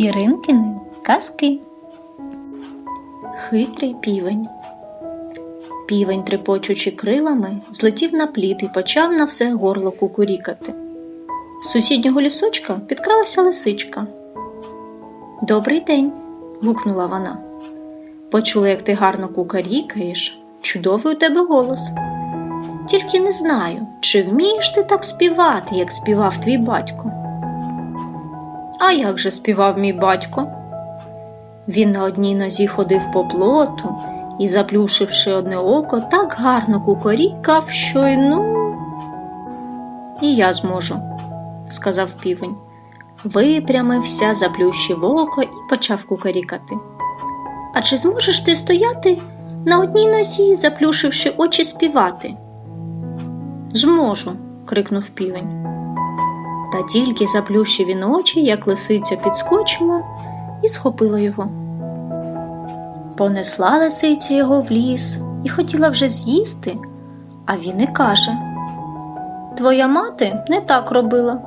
Іринкини казки. Хитрий півень. Півень, трепочучи крилами, злетів на пліт і почав на все горло кукурікати. З сусіднього лісочка підкралася лисичка. Добрий день. гукнула вона. Почула, як ти гарно кукарікаєш. Чудовий у тебе голос. Тільки не знаю, чи вмієш ти так співати, як співав твій батько. А як же співав мій батько? Він на одній нозі ходив по плоту і, заплюшивши одне око, так гарно кукорікав, що й ну. І я зможу, сказав півень. Випрямився, заплющив око і почав кукарікати. А чи зможеш ти стояти на одній нозі, заплюшивши очі співати? Зможу, крикнув півень. Та тільки заплющив він очі, як лисиця підскочила і схопила його. Понесла лисиця його в ліс і хотіла вже з'їсти, а він і каже Твоя мати не так робила.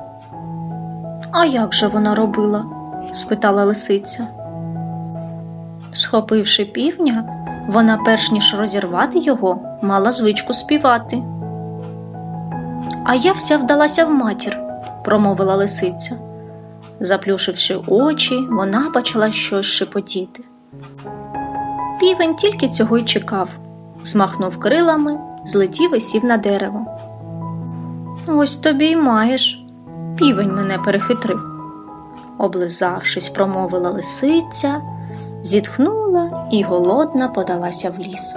А як же вона робила? спитала лисиця. Схопивши півня, вона, перш ніж розірвати його, мала звичку співати. А я вся вдалася в матір, промовила лисиця. Заплюшивши очі, вона почала щось шепотіти. Півень тільки цього й чекав, змахнув крилами, злетів і сів на дерево. Ось тобі й маєш, півень мене перехитрив. Облизавшись, промовила лисиця, зітхнула і голодна подалася в ліс.